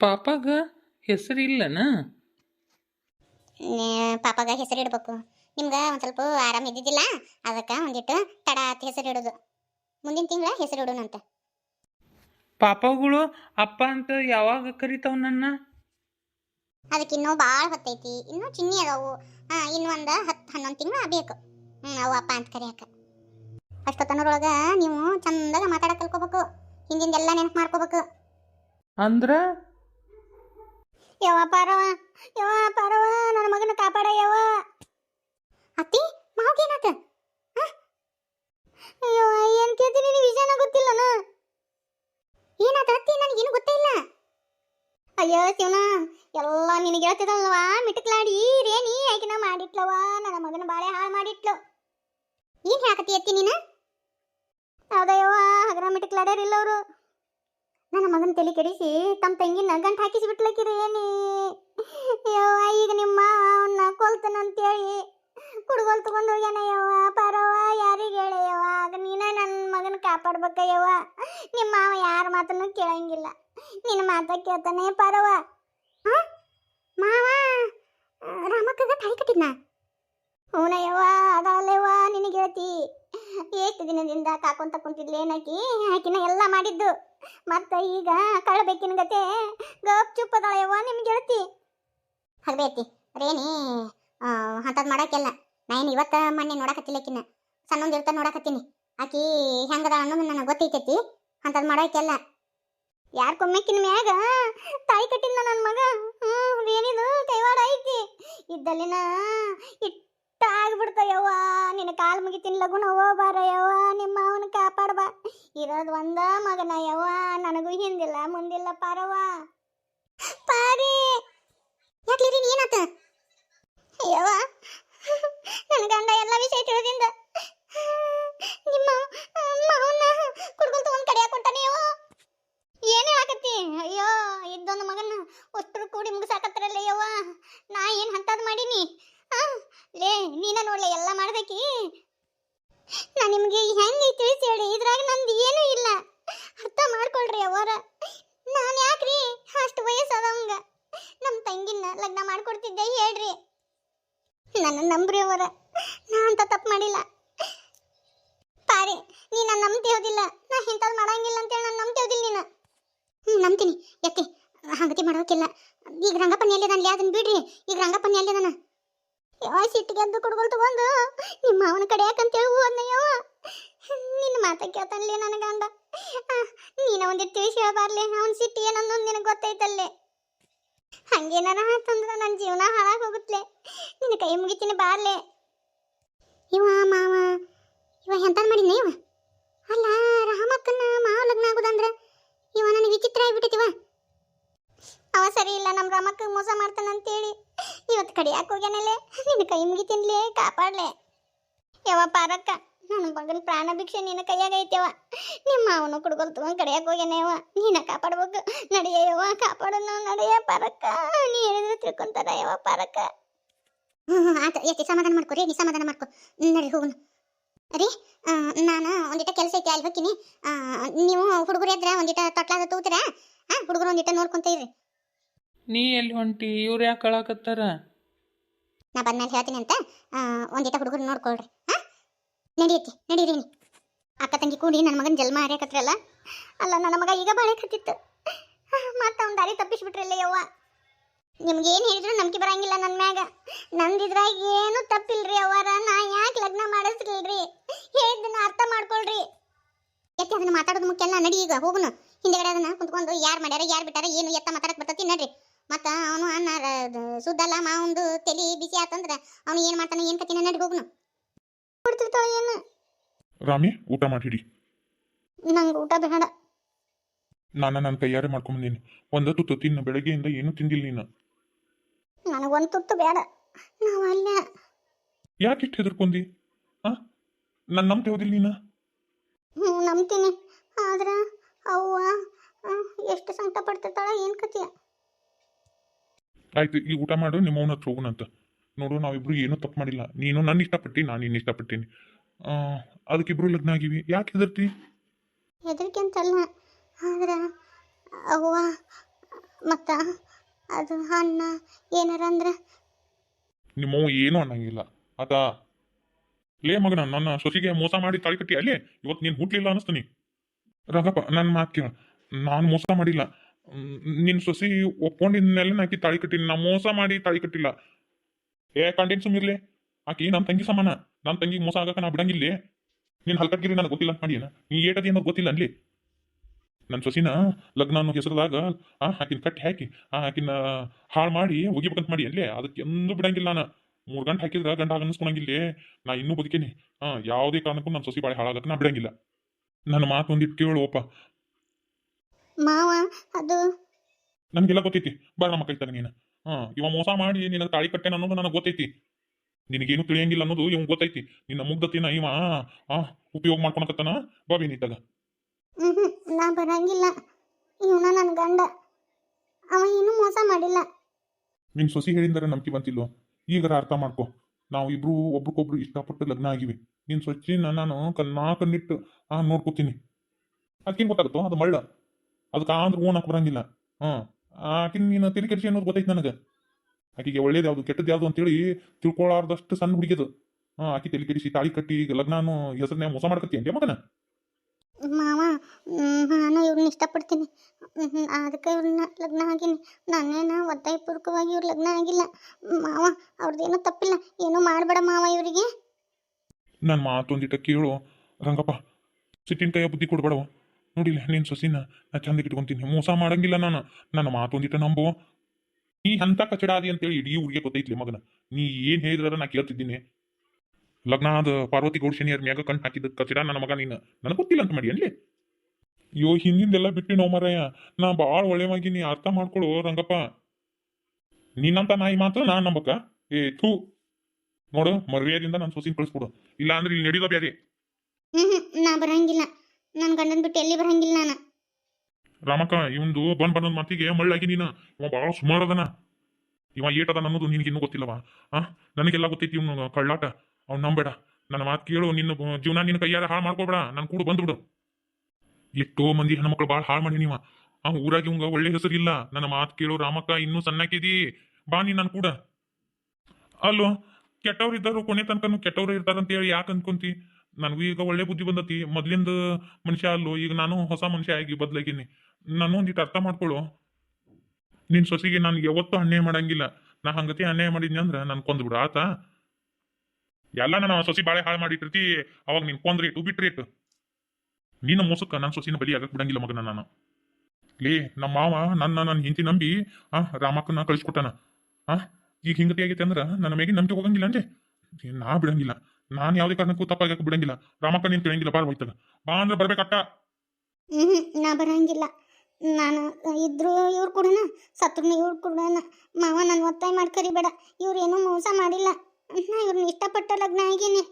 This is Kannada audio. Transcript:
ಪಾಪಾಗ ಹೆಸರಿಲ್ಲನ? ಪಾಪಾಗ ಹೆಸರು ಇಡಬೇಕು. ನಿಮ್ಗೆ ಒಂದು ಸ್ವಲ್ಪ ಆರಾಮ ಇದ್ದಿದ್ದಿಲ್ಲ? ಅದಕ್ಕೆ ಒಂದಿಟ್ಟು ತಡ ಆತ್ ಹೆಸರು ಇಡೋದು. ಮುಂದಿನ ತಿಂಗಳ ಹೆಸರು ಇಡೋಣಂತ ಪಾಪಗಳು ಅಪ್ಪ ಅಂತ ಯಾವಾಗ ಕರಿತಾವ ನನ್ನ? ಅದಕ್ಕೆ ಇನ್ನೂ ಭಾಳ ಹೊತ್ತೈತಿ. ಇನ್ನೂ ಚಿನ್ನಿ ಅದಾವು. ಹಾಂ ಇನ್ನು ಒಂದು ಹತ್ತು ಹನ್ನೊಂದು ತಿಂಗಳು ಬೇಕು ಹ್ಞೂ ಅವು ಅಪ್ಪ ಅಂತ ಕರಿಯಾಕ. ಅಷ್ಟೊತ್ತನರೊಳಗ ನೀವು ಚಂದಾಗ ಮಾತಾಡಕ್ಕೆ ಕಲ್ಕೋಬೇಕು. ಹಿಂದಿಂದೆಲ್ಲ ನೆನಪು ಮಾಡ್ಕೋಬೇಕು. ಅಂದ್ರ? ಯವ್ವ ಪಾರವ ಯವ್ವ ಪಾರವ ನನ್ನ ಮಗನ ಕಾಪಾಡ ಯವ್ವ. ಅತ್ತಿ ಮಾವ್ಗೇನಾತ ಅಯ್ಯೋ, ಏನ್ ಕೇಳ್ತೀನಿ ನೀನು ವಿಷಯನ ಗೊತ್ತಿಲ್ಲನ? ಏನಾತ ಅತ್ತಿ, ನನಗೇನು ಗೊತ್ತೇ ಇಲ್ಲ. ಅಯ್ಯೋ ಶಿವನ ಎಲ್ಲ ನಿನಗೆ ಹೇಳ್ತಿದಲ್ವಾ? ಮಿಟಕ್ಲಾಡಿ ರೇಣಿ ಆಕಿನ ಮಾಡಿಟ್ಲವ ನನ್ನ ಮಗನ ಬಾಳೆ ಹಾಳು ಮಾಡಿಟ್ಲು. ಏನ್ ಹಾಕತಿ ಅತ್ತಿ ನೀನು? ಹೌದಯ್ಯವ್ವ ಹಗರ ಮಿಟಕ್ಲಾಡ್ಯಾರಿಲ್ಲ ಅವರು. ನನ್ನ ಮಗನ ತಲೆ ಕೆಡಿಸಿ ತಮ್ಮ ತಂಗಿನ ಗಂಟು ಹಾಕಿಸಿ ಬಿಟ್ಲಕ್ಕಿರಿ ನೀ ಯವ್ವ, ಈಗ ನಿಮ್ಮ ಅವನ್ನ ಕೊಲ್ತನಂತೇಳಿ ಕುಡ್ಗೋಲ್ ತಗೊಂಡು ಹೋಗ್ಯಾನ ಯವ್ವ ಪರವ ಯಾರಿಗೆ ಹೇಳ ಯವ್ವ? ಆಗ ನೀನ ನನ್ನ ಮಗನ ಕಾಪಾಡ್ಬೇಕ ಯವ್ವ? ನಿಮ್ಮ ಮಾವ ಯಾರ ಮಾತನ್ನು ಕೇಳಂಗಿಲ್ಲ. ನಿನ್ನ ಮಾತ ಕೇಳ್ತಾನೆ ಪರವ ಮಾವ, ರಾಮಕ್ಕಗ ತಾಳಿ ಕಟ್ಟಿದ್ನ? ಅವನ ಯವ್ವ ಅದಲ್ಲವ್ವ ನಿನಗೆ ಹೇಳ್ತಿ. ಎಷ್ಟು ದಿನದಿಂದ ಕಾಕೊಂತ ಕುಂತಿದ್ಲು ಏನಾಕಿ ಆಕಿನ ಎಲ್ಲ ಮಾಡಿದ್ದು. ಮತ್ತ ಈಗ ಕಳ್ಬೇಕಿನ ಗತೆ ಗಪ್ ಚುಪ್ ನಿಮ್ಗೆ ಹೇಳ್ತಿ. ಹಗ್ಬೇತಿ. ರೇಣಿ ಹಂತದ್ ಮಾಡಕ್ಕೆಲ್ಲ. ನಾನು ಇವತ್ತ ಮೊನ್ನೆ ನೋಡಕತ್ತಿಲ್ಲಕಿನ ಸಣ್ಣೊಂದಿರ್ತ ನೋಡಕತ್ತೀನಿ. ಆಕಿ ಹೆಂಗದ ಅನ್ನೋದು ನನಗೆ ಗೊತ್ತೈತೈತಿ. ಅಂತದ್ ಮಾಡಕ್ಕೆಲ್ಲ. ಯಾರ್ ಕೊಮ್ಮೆಕಿನ ಮ್ಯಾಗ ತಾಯಿ ಕಟ್ಟಿದ್ನ ನನ್ನ ಮಗ? ಹ್ಮ್, ಏನಿದು? ಕೈವಾಡ ಐತಿ. ಇದ್ದಲ್ಲಿನ ಇಟ್ಟ ಆಗ್ಬಿಡ್ತಾಯವ್ವ ನಿನ್ನ ಕಾಲ್ ಮುಗಿತೀನಿ, ಲಗುನ ಬರ ಯವ್ವ. ನಿಮ್ಮ ಅವನ ಕಾಪಾಡ್ಬಾ. ಇರೋದು ಒಂದ ಮಗನ ಯವ್ವ. ನನಗೂ ಹಿಂದಿಲ್ಲ, ಮುಂದಿಲ್ಲ ಪಾರವ್ವ. ಪಾರಿ. ಯಾಕೆ ನೀನಾತ? ಯವ್ವ ನನ್ನ ಗಂಡ ಎಲ್ಲ ವಿಷಯ ತಿಳಿದಿಂದ ನಿಮ್ಮ ಮಾವನ್ನ ಕುಡ್ಕೊಂತ ಒಂದ್ ಕಡೆ ಕೊಟ್ಟಾನೆ ಯವ್ವ ಏನ್ ಹೇಳಕತ್ತಿ ಅಯ್ಯೋ ಇದ್ದೊಂದು ಮಗನ ಒಟ್ಟರು ಕೂಡಿ ಮುಗಿಸಾಕತ್ರಲ್ಲ ಯವ್ವ ನಾ ಏನ್ ಹಂತದ್ ಮಾಡೀನಿ ಆ ನೀನ ನೋಡ್ಲೆ, ಎಲ್ಲ ಮಾಡ್ಬೇಕಿ? ನಾ ನಿಮ್ಗೆ ಹೆಂಗೆ ತಿಳಿಸಿ ಹೇಳಿ, ಇದ್ರಾಗ ನಂದು ಏನೂ ಇಲ್ಲ. ಅರ್ಥ ಮಾಡ್ಕೊಳ್ರಿ ಅವರ ನಾನು ಯಾಕ್ರಿ? ಅಷ್ಟು ವಯಸ್ಸಾದವಂಗ. ನಮ್ಮ ತಂಗಿನ ಲಗ್ನ ಮಾಡ್ಕೊಡ್ತಿದ್ದೆ, ಹೇಳ್ರಿ. ನನ್ನ ನಂಬ್ರಿ ಅವರ ನಾ ಅಂತ ತಪ್ಪು ಮಾಡಿಲ್ಲ. ಪಾರಿ ನೀ ನಾನು ಹೋದಿಲ್ಲ. ನಾ ಇಂಥದ್ದು ಮಾಡಂಗಿಲ್ಲ ಅಂತೇಳಿ ನಾನು ನಂಬ್ತೇವುದಿಲ್ಲ ನೀನು. ಹ್ಞೂ ನಂಬ್ತೀನಿ. ಯಾಕೆ? ಹಂಗತಿ ಮಾಡೋಕ್ಕಿಲ್ಲ. ಈಗ ರಂಗಪ್ಪನ ಎಲ್ಲಿದಾನಲ್ಲಿ ಅದನ್ನ ಬಿಡ್ರಿ. ಈಗ ರಂಗಪ್ಪನ ಎಲ್ಲಿದಾನ? ಯಾವ ಸಿಟ್ಟಿಗೆ ಅಂತ ಕುಡ್ಕೊಲ್ ತಗೊಂಡು ನಿಮ್ಮ ಅವನ ಕಡೆ ಯಾಕಂತೇಳಿ ಹೋದ್ನ ಯಾವ ನಿನ್ನ ಮಾತ ಕೇಳ್ತಾನಲ್ಲೇ ನನಗೆ ಅಂದ ನೀನ ಒಂದಿಟ್ಟು ತಿಳಿಸಿ ಹೇಳ್ಬಾರ್ಲೆ ಅವನ ಸಿಟ್ಟು ಏನೊಂದು ನಿನಗೆ ಗೊತ್ತೈತಲ್ಲೇ ಹಂಗೇನಾರ ಆತಂದ್ರ ನನ್ನ ಜೀವನ ಹಾಳಾಗಿ ಹೋಗುತ್ತಲೆ ನಿನ್ನ ಕೈ ಮುಗಿತೀನಿ ಬಾರ್ಲೆ. ಇವ ಮಾವ, ಇವ ಎಂತ ಮಾಡಿದ್ನ ಇವ? ಅಲ್ಲ ರಾಮಕ್ಕನ ಮಾವ ಲಗ್ನ ಆಗುದಂದ್ರೆ ಇವ ನನಗೆ ವಿಚಿತ್ರ ಆಗಿಬಿಟ್ಟಿತಿವ ಅವ ಸರಿ ಇಲ್ಲ ನಮ್ಮ ರಾಮಕ್ಕ ಮೋಸ ಮಾಡ್ತಾನಂತೇಳಿ ಕಡಿಯಾಕ ಹೋಗ್ಯಾನಲ್ಲೇ? ನಿನ್ನ ಕೈ ಮುಗಿತೀನ್ಲೇ ಕಾಪಾಡ್ಲೆ. ಯಾವ ಪಾರಕ್ಕ, ನನ್ನ ಮಗನ ಪ್ರಾಣ ಭಿಕ್ಷೆ ನಿನ್ನ ಕೈಯಾಗ ಐತೆವ ನಿಮ್ಮ ಅವನು ಕುಡ್ಕೊಲ್ ತಗೊಂಡ್ ಕಡಿಯಾಕ ಹೋಗ್ಯಾನೇವ ನೀನ ಕಾಪಾಡ್ಬೇಕು ನಡೆಯವ ಕಾಪಾಡೋನು ನಡೆಯ ಪಾರಕ್ಕ. ನೀ ಹೇಳಿದ್ರೆ ತಿಳ್ಕೊಂತಾರ ಯಾವ ಪಾರಕ್ಕ. ಹ್ಞೂ ಆತ ಸಮಾಧಾನ ಮಾಡ್ಕೊ ರೀ? ನೀ ಸಮಾಧಾನ ಮಾಡ್ಕೊ. ನಡಿ ಹೋಗುನು ರೀ ನಾನು ಒಂದಿಟ ಕೆಲಸ ಐತಿ, ಅಲ್ಲಿ ಹೋಗ್ತೀನಿ. ನೀವು ಹುಡುಗರು ಎದ್ರ ಒಂದಿಟ ತೊಟ್ಲಾದ ತೂತರ ಹಾಂ ಹುಡುಗರು ಒಂದಿಟ ನೋಡ್ಕೊಂತ ಇರ್ರಿ. ನೀ ಎಲ್ಲಿ ಹೊಂಟಿ? ಇವ್ರು ಯಾಕೆ ಕಳಾಕತ್ತಾರ ನಾ ಬಂದ್ಮೇಲೆ ಹೇಳ್ತೀನಿ ಅಂತ ಒಂದಿಟ ಹುಡುಗರು ನೋಡ್ಕೊಳ್ರಿ. ಹಾ ನಡಿಯತ್ತಿ ನಡೀರಿ ಅಕ್ಕ ತಂಗಿ ಕೂಡಿ ನನ್ನ ಮಗನ ಜನ್ಮ ಹರಿಯಕತ್ರಲ್ಲ ಅಲ್ಲ, ನನ್ನ ಮಗ ಈಗ ಬಾಳೆ ಕತ್ತಿತ್ತು ಮತ್ತೆ ಅವ್ನ ದಾರಿ ತಪ್ಪಿಸ್ಬಿಟ್ರಲ್ಲ ಯವ್ವ. ನಿಮ್ಗೇನು ಹೇಳಿದ್ರು ನಂಬಿಕೆ ಬರಂಗಿಲ್ಲ ನನ್ನ ಮ್ಯಾಗ. ನಂದಿದ್ರಾಗ ಏನು ತಪ್ಪಿಲ್ರಿ ಅವರ ನಾ ಯಾಕೆ ಲಗ್ನ ಮಾಡಿಸ್ಲಿಲ್ರಿ? ಹೇಳಿದ್ದನ್ನ ಅರ್ಥ ಮಾಡ್ಕೊಳ್ರಿ? ಎತ್ತಿ ಅದನ್ನ ಮಾತಾಡೋದು ಮುಖ್ಯ ನಡಿ ಈಗ, ಹೋಗುನು. ಹಿಂದೆಗಡೆ ಅದನ್ನ ಕುಂತ್ಕೊಂಡು ಯಾರು ಮಾಡ್ಯಾರ, ಯಾರು ಬಿಟ್ಟಾರ, ಏನು ಎತ್ತ ಮಾತಾಡಕ್ ಬರ್ತತಿ, ನಡ್ರಿ. ಮತ್ತ ಅವನು ಅನ್ನ ಸುದ್ದಲ್ಲ ಮಾವಂದು ತಲೆ ಬಿಸಿ ಆತಂದ್ರ ಅವನು ಏನು ಮಾಡ್ತಾನ ಏನು ಕತ್ತಿನ ನಡಿ ಹೋಗ್ನು. ಕೊಡ್ತಿರ್ತಾಳ ಏನು? ರಾಮಿ ಊಟ ಮಾಡಿಡಿ ನಂಗೆ ಊಟ ಬೇಡ. ನಾನು ನನ್ನ ಕೈಯಾರೆ ಮಾಡ್ಕೊಂಬಂದೀನಿ ಒಂದು ತುತ್ತು ತಿನ್ನು ಬೆಳಗ್ಗೆಯಿಂದ ಏನೂ ತಿಂದಿಲ್ಲ ನೀನು? ನನಗೊಂದು ತುತ್ತು ಬೇಡ. ನಾವು ಅಲ್ಲ ಯಾಕೆ ಇಷ್ಟು ಹೆದರ್ಕೊಂಡಿ ಆ? ನಾನು ಹೋದಿಲ್ಲ ನೀನು? ಹ್ಞೂ ನಂಬ್ತೀನಿ. ಆದ್ರೆ ಅವ್ವ ಎಷ್ಟು ಸಂಕಟ ಪಡ್ತಿರ್ತಾಳ ಏನು ಕತಿ ಆಯ್ತು ಈ ಊಟ ಮಾಡು ನಿಮ್ಮ ಅವನ ಹತ್ರ ಹೋಗೋಣಂತ ನೋಡು ನಾವಿಬ್ರು ಏನೂ ತಪ್ಪು ಮಾಡಿಲ್ಲ. ನೀನು ನನ್ನ ಇಷ್ಟಪಟ್ಟು ನಾನು ನಿನ್ನ ಇಷ್ಟಪಟ್ಟೀನಿ. ಆ, ಅದಕ್ಕಿಬ್ರು ಲಗ್ನ ಆಗಿವಿ. ಯಾಕೆ ಹೆದರ್ತಿ? ಹೆದರಿಕೆ ಅಂತಲ್ಲ ಆದ್ರೆ ಅವ್ವ ಮತ್ತ ಅದು ಅಣ್ಣ ಏನಾರ ಅಂದ್ರೆ ನಿಮ್ಮವ್ವ ಏನೂ ಅನ್ನಂಗಿಲ್ಲ. ಅದ ಲೇ ಮಗನ ನನ್ನ ಸೊಸಿಗೆ ಮೋಸ ಮಾಡಿ ತಾಳಿ ಕಟ್ಟಿ ಅಲ್ಲೇ ಇವತ್ತು ನೀನು ಹುಟ್ಲಿಲ್ಲ ಅನಿಸ್ತೀನಿ ರಾಘಪ್ಪ ನನ್ನ ಮಾತು ಕೇಳ. ನಾನು ಮೋಸ ಮಾಡಿಲ್ಲ. ನಿನ್ನ ಸೊಸಿ ಒಪ್ಕೊಂಡಿದ್ಮೇಲೆ ನಾಕಿ ತಾಳಿ ಕಟ್ಟಿನಿ. ನಾ ಮೋಸ ಮಾಡಿ ತಾಳಿ ಕಟ್ಟಿಲ್ಲ. ಏ ಕಂಟೆಂಟ್ ಸುಮ್ಮಿರ್ಲಿ ಆಕಿ ನಮ್ಮ ತಂಗಿ ಸಮಾನ. ನಮ್ಮ ತಂಗಿಗೆ ಮೋಸ ಆಗಕ ನಾ ಬಿಡಂಗಿಲ್ಲ. ನಿನ್ನ ಹಲ್ಕಟ್ಗಿರಿ, ನನಗೆ ಗೊತ್ತಿಲ್ಲ ಅಂತ ನೀ ಏಟದಿ ಅನ್ನೋದು ಗೊತ್ತಿಲ್ಲ ಅನ್ಲಿ. ನನ್ನ ಸೊಸಿನ ಲಗ್ನ ಅನ್ನೋ ಹೆಸರದಾಗ, ಆ, ಆಕಿನ ಕಟ್ಟಿ ಹಾಕಿ, ಆ, ಆಕಿನ ಹಾಳು ಮಾಡಿ ಒಗಿಬೇಕಂತ ಮಾಡಿ ಅಲ್ಲೇ. ಅದಕ್ಕೆ ಎಂದೂ ಬಿಡಂಗಿಲ್ಲ ನಾನು. ಮೂರು ಗಂಟೆ ಹಾಕಿದ್ರೆ ಗಂಡ ಅನ್ನಿಸ್ಕೊಳಂಗಿಲ್ಲ ನಾ ಇನ್ನೂ ಬದುಕೇನಿ. ಹಾ, ಯಾವುದೇ ಕಾರಣಕ್ಕೂ ನನ್ನ ಸೊಸಿ ಬಾಳೆ ಹಾಳಾಗಕ್ಕೆ ನಾ ಬಿಡಂಗಿಲ್ಲ. ನನ್ನ ಮಾತು ಒಂದಿಟ್ಟು ಕೇಳು ಮಾವ ಅದು. ನನಗೆಲ್ಲ ಗೊತ್ತೈತಿ. ಬಾಳ ನಮ್ಮ ಕೈತಾನೆ ನೀನು. ಹಾ ಇವ ಮೋಸ ಮಾಡಿ ನಿನ್ನ ತಾಳಿ ಕಟ್ಟೆನ ಅನ್ನೋದು ನನಗೆ ಗೊತ್ತೈತಿ. ನಿನಗೇನು ತಿಳಿಯಂಗಿಲ್ಲ ಅನ್ನೋದು ಇವ್ ಗೊತ್ತೈತಿ. ನಿನ್ನ ಮುಗ್ಧತಿನ ಇವ ಆ ಉಪಯೋಗ ಮಾಡ್ಕೊಳಕತ್ತಾನ? ಬಾಬಿ ನೀತಾಗ ನಾ ಬರಂಗಿಲ್ಲ. ಇವನ ನನ್ನ ಗಂಡ. ಅವ ಏನು ಮೋಸ ಮಾಡಿಲ್ಲ. ನಿನ್ ಸೊಸಿ ಹೇಳಿದ್ರೆ ನಂಬಿಕೆ ಬಂತಿಲ್ವ? ಈಗರ ಅರ್ಥ ಮಾಡ್ಕೊ. ನಾವು ಇಬ್ರು ಒಬ್ರಿಗೊಬ್ರು ಇಷ್ಟಪಟ್ಟು ಲಗ್ನ ಆಗಿವಿ. ನಿನ್ ಸೊಚ್ಚಿನ ನಾನು ಕಣ್ಣಾ ಕಣ್ಣಿಟ್ಟು ಆ ನೋಡ್ಕೋತೀನಿ. ಅದಕ್ಕೇನು ಗೊತ್ತಾಗುತ್ತೋ? ಅದು ಮಳ್ಳ. ಅದಕ್ಕೆ ಅಂದ್ರೆ ಓನ್ ಹಾಕಿ ಬರಂಗಿಲ್ಲ ಹಾ ಆಕಿನ ನೀನು ತಿಳಿ ಕೆಡಿಸಿ ಅನ್ನೋದು ಗೊತ್ತೈತೆ ನನಗೆ. ಆಕಿಗೆ ಒಳ್ಳೇದು ಯಾವುದು ಕೆಟ್ಟದ್ದು ಯಾವುದು ಅಂತೇಳಿ ತಿಳ್ಕೊಳಾರ್ದಷ್ಟು ಸಣ್ಣ ಹುಡುಗಿದು. ಹಾ ಆಕಿ ತಲೆ ಕೆಡಿಸಿ ತಾಳಿ ಕಟ್ಟಿ ಈಗ ಲಗ್ನಾನು ಹೆಸರನ್ನೇ ಮೋಸ ಮಾಡ್ಕತ್ತಿ ಅಂತ ಮಗನ? ಮಾವ ನಾನು ಇವ್ರನ್ನ ಇಷ್ಟಪಡ್ತೀನಿ. ಅದಕ್ಕೆ ಇವ್ರನ್ನ ಲಗ್ನ ಆಗಿನಿ. ನಾನೇನ ಒತ್ತಾಯಪೂರ್ವಕವಾಗಿ ಇವ್ರ ಲಗ್ನ ಆಗಿಲ್ಲ. ಮಾವ ಅವ್ರದ್ದೇನೋ ತಪ್ಪಿಲ್ಲ. ಏನೂ ಮಾಡಬೇಡ ಮಾವ ಇವರಿಗೆ. ನನ್ನ ಮಾತೊಂದಿಟ ಕೇಳು ರಂಗಪ್ಪ. ಸಿಟ್ಟಿನ ಕೈಯ ಬುದ್ಧಿ ಕೊಡ್ಬೇಡವ. ನೋಡಿಲ್ಲ ನಿನ್ನ ಸೊಸಿನ. ನಾ ಚಂದ ಇಟ್ಕೊಂತೀನಿ. ಮೋಸ ಮಾಡಂಗಿಲ್ಲ ನಾನು. ನನ್ನ ಮಾತೊಂದಿಟ್ಟ ನಂಬೋ. ನೀ ಅಂತ ಕಚಡಾದಿ ಅಂತೇಳಿ ಇಡೀ ಊರಿಗೆ ಗೊತ್ತೈತ್ಲಿ ಮಗನ. ನೀ ಏನ್ ಹೇಳಿದ್ರ ನಾ ಕೇಳ್ತಿದ್ದೀನಿ. ಲಗ್ನ ಆದ ಪಾರ್ವತಿ ಗೌಡ ಶನಿಯರ್ ಮ್ಯಾಗ ಕಣ್ ಹಾಕಿದ ಕಚಡ ನನ್ನ ಮಗ ನೀನು. ನನಗೆ ಗೊತ್ತಿಲ್ಲ ಅಂತ ಮಾಡಿ ಅನ್ಲಿ ಅಯ್ಯೋ, ಹಿಂದಿಂದೆಲ್ಲ ಬಿಟ್ಟು ನೋ ಮರಯ್ಯ ನಾ ಭಾಳ ಒಳ್ಳೆವಾಗಿನಿ. ಅರ್ಥ ಮಾಡ್ಕೊಳು ರಂಗಪ್ಪ. ನೀನಂತ ನಾಯಿ ಮಾತ್ರ ನಾ ನಂಬಕ? ಏ, ಥೂ. ನೋಡು, ಮರ್ಯಾದಿಂದ ನನ್ನ ಸೊಸಿನ ಕಳಿಸ್ಕೊಡು ಇಲ್ಲ ಅಂದ್ರೆ ಇಲ್ಲಿ ನಡೆಯೋದ ಬ್ಯಾರೆ. ಹ್ಮ್, ನಾ ಬರಂಗಿಲ್ಲ. ನನ್ನ ಗಂಡನ್ ಬಿಟ್ಟು ಎಲ್ಲಿ ಬರಂಗಿಲ್ಲ ನಾನು. ರಾಮಕ್ಕ, ಇವಂದು ಬಂದ್ ಬಂದ ಮಾತಿಗೆ ಮಳ್ಳಾಗಿ ನೀನು. ಇವ ಬಹಳ ಸುಮಾರು ಅದನ. ಇವ ಏಟದ ಅನ್ನೋದು ನಿನಗೆ ಇನ್ನೂ ಗೊತ್ತಿಲ್ಲವಾ? ಆ? ನನಗೆಲ್ಲ ಗೊತ್ತೈತಿ ಇವ್ನು ಕಳ್ಳಾಟ. ಅವ್ನು ನಂಬೇಡ. ನನ್ನ ಮಾತು ಕೇಳು, ನಿನ್ನ ಜೀವನ ನಿನ್ನ ಕೈಯಾರ ಹಾಳು ಮಾಡ್ಕೋಬೇಡ. ನನ್ನ ಕೂಡ ಬಂದ್ಬಿಡು ಎಷ್ಟೋ ಮಂದಿ ಹೆಣ್ಮಕ್ಳು ಭಾಳ ಹಾಳು ಮಾಡಿ ನೀವ ಆ ಊರಾಗ ಇವಂಗ ಒಳ್ಳೆ ಹೆಸರಿಲ್ಲ ನನ್ನ ಮಾತು ಕೇಳು ರಾಮಕ್ಕ, ಇನ್ನೂ ಸಣ್ಣಕ್ಕಿದಿ. ಬಾ ನೀ ನನ್ನ ಕೂಡ. ಅಲ್ಲೋ ಕೆಟ್ಟವ್ರು ಇದ್ದಾರು ಕೊನೆ ತನಕನು ಕೆಟ್ಟವ್ರು ಇರ್ತಾರಂತ ಹೇಳಿ ಯಾಕೆ ಅನ್ಕೊಂತಿ ನನಗೂ ಈಗ ಒಳ್ಳೆ ಬುದ್ಧಿ ಬಂದತಿ. ಮೊದ್ಲಿಂದ ಮನುಷ್ಯ ಅಲ್ಲೋ, ಈಗ ನಾನು ಹೊಸ ಮನುಷ್ಯ ಆಗಿ ಬದ್ಲಾಗಿನಿ. ನಾನು ಒಂದಿಟ್ಟು ಅರ್ಥ ಮಾಡ್ಕೊಳು. ನಿನ್ ಸೊಸಿಗೆ ನಾನು ಯಾವತ್ತೂ ಅನ್ಯಾಯ ಮಾಡಂಗಿಲ್ಲ. ನಾ ಹಂಗತಿ ಅನ್ಯಾಯ ಮಾಡಿದ್ನಿ ಅಂದ್ರೆ ನಾನು ಕೊಂದ್ಬಿಡು ಆತ? ಎಲ್ಲ ನಾನು ಸೊಸಿ ಬಾಳೆ ಹಾಳು ಮಾಡಿಟ್ಟಿರ್ತಿ. ಅವಾಗ ನೀನ್ ಕೊಂದ್ರೆ ಇಟ್ಟು ಬಿಟ್ರಿ ಇಟ್ಟು ನಿನ್ನ ಮೋಸಕ್ಕ ನನ್ನ ಸೊಸಿನ ಬಲಿ ಆಗಕ್ ಬಿಡಂಗಿಲ್ಲ ಮಗನ ನಾನು. ಲೇ, ನಮ್ಮ ಮಾವ ನನ್ನ ನನ್ನ ಹಿಂತಿ ನಂಬಿ, ಆ ರಾಮಕ್ಕನ ಕಳಿಸ್ಕೊಟ್ಟಾನ. ಆ, ಈಗ ಹಿಂಗತಿ ಆಗೈತೆ ಅಂದ್ರ ನನ್ನ ಮೇಗೆ ನಂಬಿಕೆ ಹೋಗಂಗಿಲ್ಲ ಅಂದೆ. ನಾ ಬಿಡಂಗಿಲ್ಲ. ನಾನು ಯಾವುದೇ ಕಾರಣಕ್ಕೂ ತಪ್ಪಾಗಕ್ಕೆ ಬಿಡಂಗಿಲ್ಲ. ರಾಮಕ್ಕ ನೀನ್ ತಿಳಿಯಂಗಿಲ್ಲ ಬಾರ್ ಹೋಯ್ತದ ಬಾ ಅಂದ್ರೆ ಬರ್ಬೇಕಟ್ಟ. ನಾ ಬರಂಗಿಲ್ಲ. ನಾನು ಇದ್ರು ಇವ್ರು ಕೂಡ ಸತ್ರುನ ಇವ್ರು ಕೂಡ ಮಾವ ನಾನು ಒತ್ತಾಯ ಬೇಡ ಇವ್ರ ಇವ್ರೇನೂ ಮೋಸ ಮಾಡಿಲ್ಲ. ನಾ ಇವ್ರನ್ನ ಇಷ್ಟಪಟ್ಟ ಲಗ್ನ ಆಗೀನಿ.